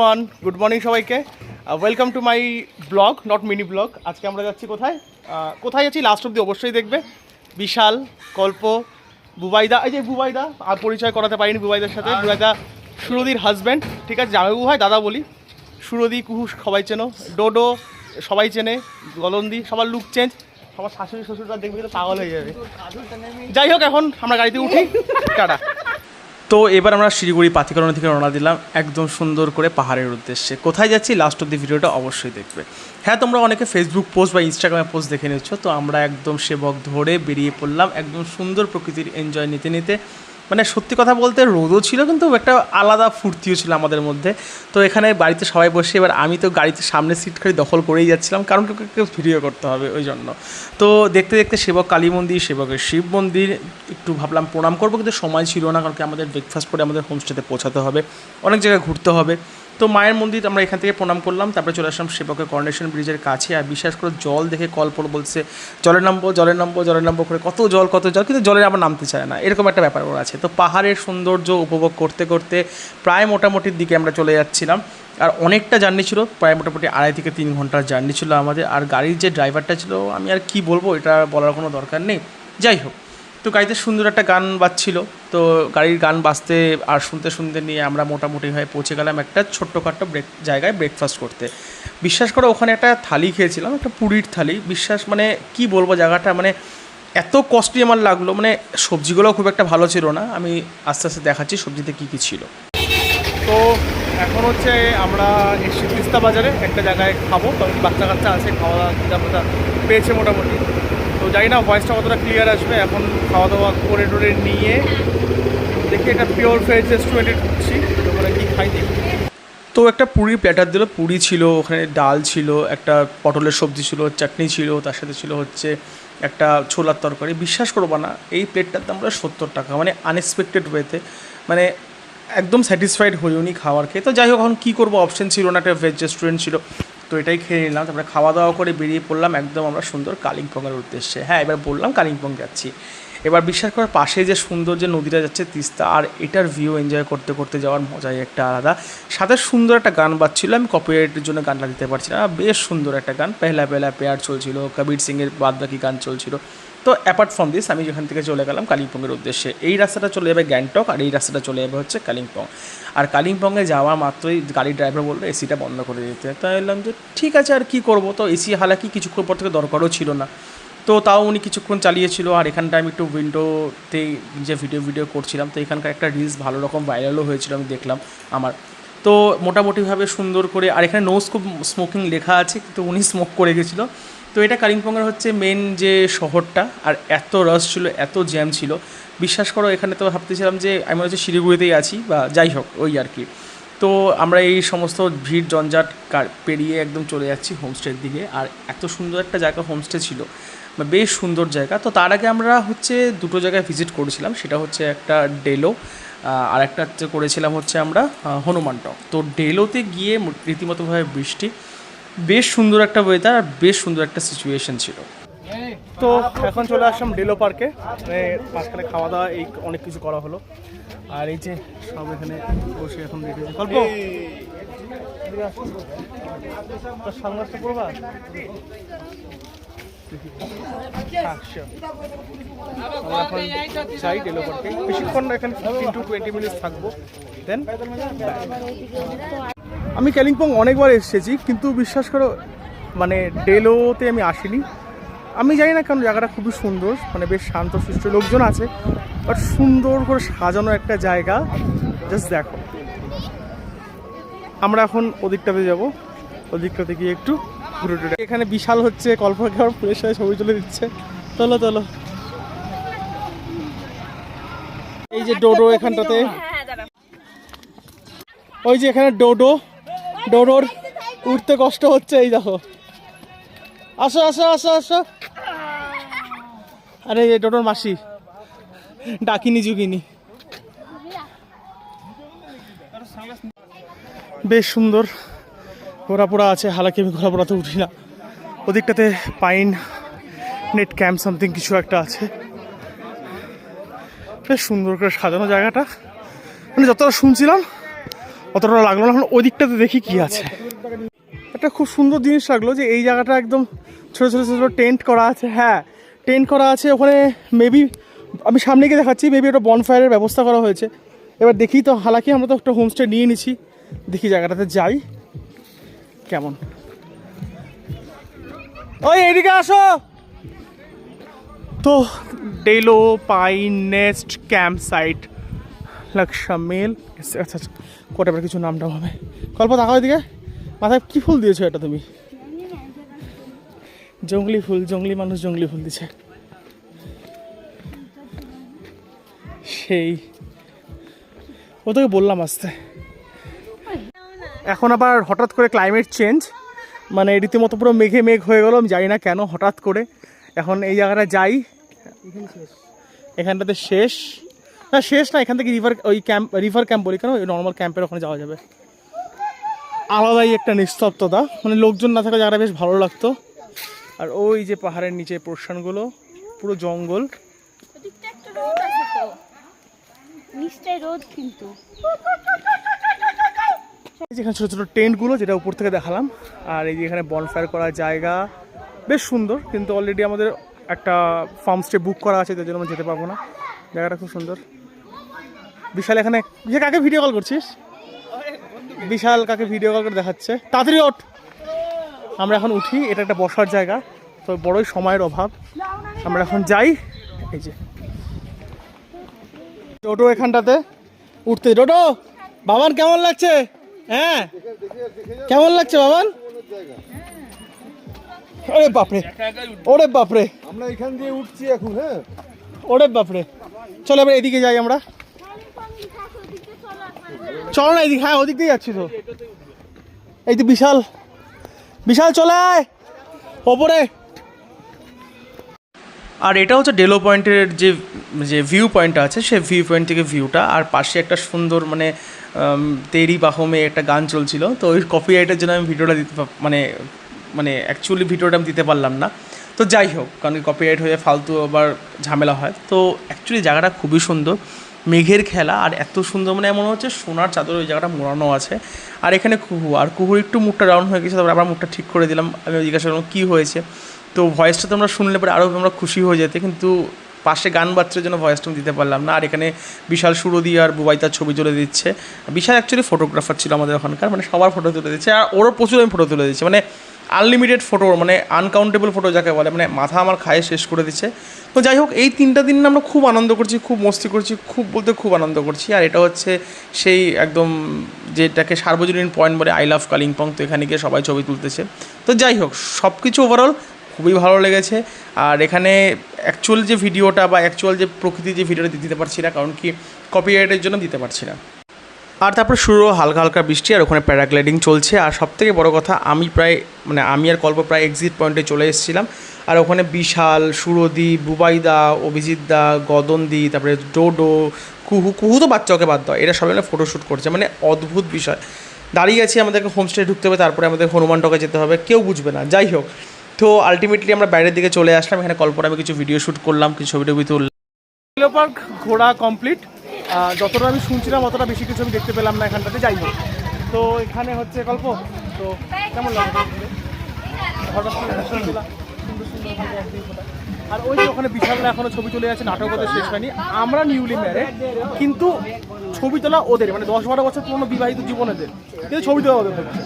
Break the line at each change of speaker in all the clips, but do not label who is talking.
Mourn good morning সবাইকে। Welcome to my vlog not mini vlog আজকে আমরা যাচ্ছি কোথায়? কোথায় যাচ্ছি লাস্ট অব্দি অবশ্যই দেখবে। বিশাল কল্প বুবাইদা। এই যে বুবাইদা আর পরিচয় করাতে পারিনি বুবাইদার সাথে। বুবাইদা সুরদির হাজব্যান্ড ঠিক আছে জামাইবু হয় দাদা বলি। সুরদি কুহু সবাই চেনো। ডোডো সবাই চেনে। গলন্দি সবার লুক চেঞ্জ সবার শাশুড়ি শ্বশুররা দেখবে তো পাগল হয়ে যাবে। যাই হোক এখন আমরা গাড়িতে উঠি। টাটা। তো এবার আমরা শিলিগুড়ি পাতিকরণ থেকে রওনা দিলাম একদম সুন্দর করে পাহাড়ের উদ্দেশ্যে। কোথায় যাচ্ছি? লাস্ট অব দি ভিডিওটা অবশ্যই দেখবে। হ্যাঁ তোমরা অনেকে ফেসবুক পোস্ট বা ইনস্টাগ্রামে পোস্ট দেখে নিচ্ছ তো আমরা একদম সেবক ধরে বেরিয়ে পড়লাম একদম সুন্দর প্রকৃতির এনজয় নিতে নিতে। মানে সত্যি কথা বলতে রোদও ছিল, কিন্তু একটা আলাদা ফুর্তিও ছিল আমাদের মধ্যে। তো এখানে বাড়িতে সবাই বসে, এবার আমি তো গাড়িতে সামনে সিট খালি দখল করেই যাচ্ছিলাম, কারণ কেউ ভিডিও করতে হবে ওই জন্য। তো দেখতে দেখতে সেবক কালী মন্দির, সেবকের শিব মন্দির, একটু ভাবলাম প্রণাম করব, কিন্তু সময় ছিল না, কারণ কি আমাদের ব্রেকফাস্ট করে আমাদের হোমস্টেতে পৌঁছাতে হবে। অনেক জায়গায় ঘুরতে হবে। তো মায়ের মন্দির আমরা এখান থেকে প্রণাম করলাম, তারপরে চলে আসলাম সেবকের করোনেশন ব্রিজের কাছে। আর বিশ্বাস করে, জল দেখে কল পড়ে বলছে জলের নামবো জলের নামবো জলের নামবো করে কত জল কত জল। কিন্তু জলের আবার নামতে চায় না। এরকম একটা ব্যাপার ওর আছে। তো পাহাড়ের সৌন্দর্য উপভোগ করতে করতে প্রায় মোটামুটির দিকে আমরা চলে যাচ্ছিলাম। আর অনেকটা জার্নি ছিল, প্রায় মোটামুটি আড়াই থেকে তিন ঘণ্টার জার্নি ছিল আমাদের। আর গাড়ির যে ড্রাইভারটা ছিল, আমি আর কি বলব, এটা বলার কোনো দরকার নেই। যাই হোক তো গাড়িতে সুন্দর একটা গান বাজছিল। তো গাড়ির গান বাজতে আর শুনতে শুনতে নিয়ে আমরা মোটামুটি হয়ে পৌঁছে গেলাম একটা ছোট্টখাট্টো ব্রেক জায়গায় ব্রেকফাস্ট করতে। বিশ্বাস করে, ওখানে একটা থালি খেয়েছিলাম, একটা পুরীর থালি। বিশ্বাস মানে কি বলব জায়গাটা মানে এত কস্টলি আমার লাগল মানে সবজিগুলো খুব একটা ভালো ছিল না। আমি আস্তে আস্তে দেখাচ্ছি সবজিতে কী কী ছিল। তো এখন হচ্ছে আমরা এসছি তিস্তা বাজারে, একটা জায়গায় খাব। কারণ বাচ্চা কাচ্চা আছে, খাওয়া দাওয়া পেয়েছে মোটামুটি। তো জানি না ভয়েসটা কতটা ক্লিয়ার আসবে। এখন খাওয়া দাওয়া করে টোরে নিয়ে দেখি একটা পিওর ভেজ রেস্টুরেন্টে ঢুকছি, ওখানে কি খাই দেখি। তো একটা পুরি প্ল্যাটার দিল, পুরি ছিল, ওখানে ডাল ছিল, একটা পটলের সবজি ছিল, চাটনি ছিল, তার সাথে ছিল হচ্ছে একটা ছোলার তরকারি। বিশ্বাস করব না, এই প্লেটটার দাম প্রায় সত্তর টাকা মানে আনএক্সপেক্টেড ওয়েতে মানে একদম স্যাটিসফাইড হইনি খাওয়ার খেয়ে। তো যাই হোক, এখন কী করব? অপশন ছিল না, একটা ভেজ রেস্টুরেন্ট ছিল। তো এটাই খেয়ে নিলাম। তারপরে খাওয়া দাওয়া করে বেরিয়ে পড়লাম একদম আমরা সুন্দর কালিম্পংয়ের উদ্দেশ্যে। হ্যাঁ এবার বললাম কালিম্পং যাচ্ছি। এবার বিশ্বাস করার পাশে যে সুন্দর যে নদীটা যাচ্ছে তিস্তা, আর এটার ভিউ এনজয় করতে করতে যাওয়ার মজাই একটা আলাদা। সাথে সুন্দর একটা গান বাজছিল, আমি কপিরাইটের জন্য গানটা দিতে পারছি না, বেশ সুন্দর একটা গান। পেহলা পেহলা পেয়ার চলছিল, কবির সিংয়ের বাদবাকি গান চলছিল। তো অ্যাপার্ট ফ্রম দিস আমি যেখান থেকে চলে গেলাম কালিম্পংয়ের উদ্দেশ্যে। এই রাস্তাটা চলে যাবে গ্যাংটক আর এই রাস্তাটা চলে যাবে হচ্ছে কালিম্পং। আর কালিম্পংয়ে যাওয়া মাত্রই গাড়ির ড্রাইভার বলল এসিটা বন্ধ করে দিতে। তাই বললাম যে ঠিক আছে, আর কি করব? তো এসি হালাকি কিছুক্ষণ পর থেকে দরকারও ছিল না। তো তাও উনি কিছুক্ষণ চালিয়েছিল আর এখানটা আমি একটু উইন্ডোতেই যে ভিডিও ভিডিও করছিলাম, তো এখানকার একটা রিলস ভালো রকম ভাইরালও হয়েছিল আমি দেখলাম আমার। তো মোটামুটিভাবে সুন্দর করে, আর এখানে নো স্কোপ স্মোকিং লেখা আছে, কিন্তু উনি স্মোক করে গেছিল। তো এটা কালিম্পংয়ের হচ্ছে মেন যে শহরটা, আর এত রস ছিল, এত জ্যাম ছিল। বিশ্বাস করো, এখানে তো ভাবতেছিলাম যে আমি হচ্ছে শিলিগুড়িতেই আছি, বা যাই হোক, ওই আর কি। তো আমরা এই সমস্ত ভিড়, জঞ্জাট পেরিয়ে একদম চলে যাচ্ছি হোমস্টের দিকে, আর এত সুন্দর একটা জায়গা হোমস্টে ছিল বেশ সুন্দর জায়গা। তো তার আগে আমরা হচ্ছে দুটো জায়গায় ভিজিট করেছিলাম, সেটা হচ্ছে একটা ডেলো আর একটা করেছিলাম হচ্ছে আমরা হনুমান টক। তো ডেলোতে গিয়ে রীতিমতোভাবে বৃষ্টি, বেশ সুন্দর একটা ওয়েদার আর বেশ সুন্দর একটা সিচুয়েশন ছিল। তো এখন চলে আসলাম ডেলো পার্কে। মানে মাঝখানে খাওয়া দাওয়া, এই অনেক কিছু করা হলো। আর এই যে সব এখানে বসে এখন গল্প? sure. আমরা এখন বেশিক্ষণ এখানে ফিফটিন টু টোয়েন্টি মিনিটস থাকব দেন আমি কালিম্পং অনেকবার এসেছি, কিন্তু বিশ্বাস করো মানে ডেলোতে আমি আসিনি। আমি জানি না কেন জায়গাটা খুবই সুন্দর মানে বেশ শান্ত, সুস্থ, লোকজন আছে বাট সুন্দর করে সাজানো একটা জায়গা জাস্ট দেখো। আমরা এখন ওদিকটাতে যাব, ওদিকটাতে গিয়ে একটু ঘুরে টুরে এখানে বিশাল হচ্ছে, কল্পনা ফুলের সাথে ছবি তুলে দিচ্ছে। চলো চলো। এই যে ডোডো এখানটাতে। ওই যে এখানে ডোডো। ডোডোর উঠতে কষ্ট হচ্ছে, এই দেখো। আসো আসো আসো আসো। আরে, এই ডোডোর মাসি। ডাকিনি জুকিনি বেশ সুন্দর। ঘোরাপোড়া আছে, হালাকি আমি ঘোরাপোড়াতে উঠি না। ওদিকটাতে পাইন নেট ক্যাম্প সামথিং কিছু একটা আছে। বেশ সুন্দর করে সাজানো জায়গাটা। মানে যতটা শুনছিলাম, অতটা লাগল না। এখন ওই দিকটাতে দেখি কি আছে। একটা খুব সুন্দর জিনিস লাগল যে এই জায়গাটা একদম ছোটো ছোটো ছোটো টেন্ট করা আছে। হ্যাঁ টেন্ট করা আছে। ওখানে মেবি আমি সামনে গিয়ে দেখাচ্ছি মেবি একটা বনফায়ারের ব্যবস্থা করা হয়েছে। এবার দেখি তো, হালাকি আমরা তো একটা হোমস্টে নিয়ে নিছি। দেখি জায়গাটাতে যাই। কেমন? ওই, এদিকে আসো। তো Delo pine nest camp site লাক্সামেল আচ্ছা আচ্ছা কোটা এবার কিছু নামটা হবে। কল্প তাকাও এদিকে। মাথায় কি ফুল দিয়েছ এটা তুমি? জঙ্গলি ফুল, জঙ্গলি মানুষ জঙ্গলি ফুল দিছে সেই। ও তোকে বললাম আসতে। এখন আবার হঠাৎ করে ক্লাইমেট চেঞ্জ মানে রীতিমতো পুরো মেঘে মেঘ হয়ে গেল আমি জানি না কেন হঠাৎ করে। এখন এই জায়গাটা যাই। এখানটাতে শেষ। না শেষ না এখান থেকে রিভার ওই ক্যাম্প রিভার ক্যাম্প বলি কেন ওই নর্মাল ক্যাম্পের ওখানে যাওয়া যাবে। আলাদাই একটা নিস্তব্ধতা। মানে লোকজন না থাকা জায়গাটা বেশ ভালো লাগতো। আর ওই যে পাহাড়ের নিচে পোর্শনগুলো পুরো জঙ্গল।
ওদিকটা একটা রোদ কিন্তু।
যেখানে ছোটো ছোটো টেন্টগুলো যেটা উপর থেকে দেখালাম, আর এই যে এখানে বনফায়ার করার জায়গা, বেশ সুন্দর, কিন্তু অলরেডি আমাদের একটা ফার্ম স্টে বুক করা আছে, তার জন্য আমরা যেতে পারব না। জায়গাটা খুব সুন্দর। বিশাল এখানে, যে কাকে ভিডিও কল করছিস? বিশাল কাকে ভিডিও কল করে দেখাচ্ছে। তাড়াতাড়ি ওঠ। আমরা এখন উঠি, এটা একটা বসার জায়গা, তো বড়ই সময়ের অভাব। আমরা এখন যাই, এই যে। টোটো এখানটাতে, উঠতে। টোটো, বাবান কেমন লাগছে? হ্যাঁ? কেমন লাগছে বাবান? ওরে বাপরে। ওরে বাপরে।
আমরা এখান দিয়ে উঠছি এখন হ্যাঁ?
ওরে বাপরে। চলো এবার এদিকে যাই আমরা। চলো না এদিকে হ্যাঁ ওদিক দিয়ে যাচ্ছি তো। এই তো বিশাল। বিশাল চলে আয়। ওপরে। আর এটা হচ্ছে ডেলো পয়েন্টের যে যে ভিউ পয়েন্ট আছে, সে ভিউ পয়েন্ট থেকে ভিউটা আর পাশে একটা সুন্দর মানে তেরি বাহমে একটা গান চলছিল, তো ওই কপিরাইটের জন্য আমি ভিডিওটা দিতে মানে মানে অ্যাকচুয়ালি ভিডিওটা আমি দিতে পারলাম না। তো যাই হোক, কারণ কপিরাইট হয়ে ফালতু আবার ঝামেলা হয়। তো অ্যাকচুয়ালি জায়গাটা খুবই সুন্দর, মেঘের খেলা, আর এত সুন্দর মানে মনে হচ্ছে সোনার চাদর ওই জায়গাটা মোড়ানো আছে। আর এখানে কুহু, আর কুহুর একটু মুখটা ডাউন হয়ে গেছে, তারপর আবার মুখটা ঠিক করে দিলাম। আমি জিজ্ঞাসা করলাম, কী হয়েছে? তো ভয়েসটা তোমরা শুনলে পরে আরও আমরা খুশি হয়ে যেতে, কিন্তু পাশে গান বাচ্চার জন্য ভয়েসটা আমি দিতে পারলাম না। আর এখানে বিশাল সুরদি আর বুবাইতার ছবি তুলে দিচ্ছে। বিশাল অ্যাকচুয়ালি ফটোগ্রাফার ছিল আমাদের ওখানকার মানে সবার ফটো তুলে দিচ্ছে। আর ওরও প্রচুর আমি ফটো তুলে দিচ্ছি। মানে আনলিমিটেড ফটো মানে আনকাউন্টেবল ফটো যাকে বলে মানে মাথা আমার খায়ে শেষ করে দিচ্ছে। তো যাই হোক, এই তিনটা দিন আমরা খুব আনন্দ করছি, খুব মস্তি করছি, খুব বলতে খুব আনন্দ করছি। আর এটা হচ্ছে সেই একদম যেটাকে সার্বজনীন পয়েন্ট বলে আই লাভ কালিম্পং, তো এখানে গিয়ে সবাই ছবি তুলতেছে। তো যাই হোক সব কিছু ওভারঅল খুবই ভালো লেগেছে। আর এখানে অ্যাকচুয়াল যে ভিডিওটা বা অ্যাকচুয়াল যে প্রকৃতির যে ভিডিওটা দিতে পারছি না, কারণ কি কপিরাইটের জন্য দিতে পারছি না। আর তারপর শুরু হালকা হালকা বৃষ্টি আর ওখানে প্যারাগ্লাইডিং চলছে। আর সব থেকে বড়ো কথা, আমি প্রায় মানে আমি আর কল্প প্রায় এক্সিট পয়েন্টে চলে এসেছিলাম। আর ওখানে বিশাল, সুরদি, বুবাইদা, অভিজিৎ দা গদনদি তারপরে ডোডো, কুহু কুহু তো বাচ্চা ওকে বাদ দাও, এরা সবাই মিলে ফটোশ্যুট করছে। মানে অদ্ভুত বিষয়। দাঁড়িয়ে আছি আমাদেরকে হোমস্টে ঢুকতে হবে, তারপরে আমাদের হনুমান টকে যেতে হবে, কেউ বুঝবে না। যাই হোক তো আলটিমেটলি আমরা বাইরের দিকে চলে আসলাম এখানে কল্পনা আমি কিছু ভিডিও শ্যুট করলাম কিছু ছবি টবি তুললাম পার্ক ঘোরা কমপ্লিট যতটা আমি শুনছিলাম অতটা বেশি কিছু আমি দেখতে পেলাম না এখানটাতে যাই হোক তো এখানে হচ্ছে গল্প তো কেমন লাগল হঠাৎ আর ওই যে ওখানে বিশালরা এখনও ছবি তুলে যাচ্ছে, নাটক ওদের শেষ হয়নি। আমরা নিউলি ম্যারেড কিন্তু ছবি তোলা ওদের মানে দশ বারো বছর পুরনো বিবাহিত জীবনেদের কিন্তু ছবি তোলা ওদের হচ্ছে।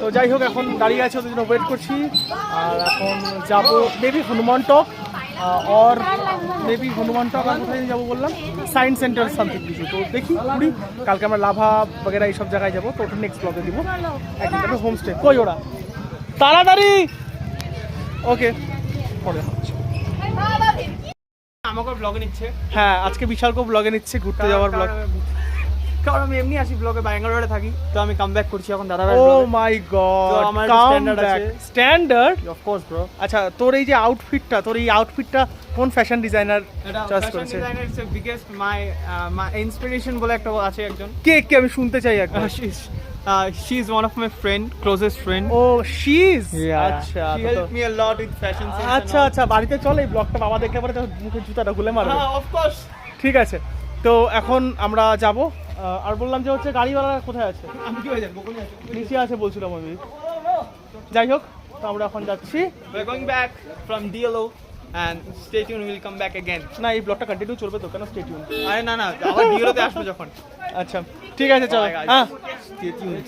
তো যাই হোক, এখন দাঁড়িয়ে আছে ওদের জন্য ওয়েট করছি। আর এখন যাব maybe Hanuman Tok or maybe Hanuman Tok আর কোথায় যাব বললাম? সায়েন্স সেন্টার সামথিং কিছু। তো দেখি, ঘুরি। কালকে আমরা লাভা বগেরা এইসব জায়গায় যাব, তো ওটা নেক্সট ব্লগে দিব। একদিন হোমস্টে কই ওরা? তাড়াতাড়ি! ওকে পরে।
আমাকে ব্লগে নিচ্ছে।
হ্যাঁ আজকে বিশালকেও ব্লগে নিচ্ছে ঘুরতে যাওয়ার ব্লগ
কারণ আমি এমনি আসি ব্লগে ব্যাঙ্গালোরে থাকি। তো আমি কাম ব্যাক করছি এখন দাদা
ও মাই গড
একটা আছে।
স্ট্যান্ডার্ড
অফ কোর্স ব্রো
আচ্ছা তোর এই যে আউটফিটটা তোর এই আউটফিটটা কোন ফ্যাশন ডিজাইনার চয়েস করেছে?
Designer is biggest my my inspiration বলে একটা আছে একজন।
কে কে? আমি শুনতে চাই একবার।
She is one of my friend closest friend
O she's
Yeah.
আচ্ছা
She helped me a lot with fashion sense.
আচ্ছা আচ্ছা বাড়িতে চল এই ব্লগটা বাবা দেখলে পরে তো মুখে জুতাটা খুলে মারবে।
হ্যাঁ, of course.
ঠিক আছে তো এখন আমরা যাব আর বললাম যে হচ্ছে গাড়িওয়ালা কোথায় আছে?
আমি কি হয়ে যাব? কোন
নিচে আছে বলছিলাম আমি। যাই হোক তো আমরা এখন যাচ্ছি।
We're going back from DLO and stay tuned we'll come back again.
না এই ব্লগটা কন্টিনিউ চলবে তো কেন স্টেটিউন
আরে না না আবার DLO তে আসব যখন।
আচ্ছা ঠিক আছে চলো. হ্যাঁ.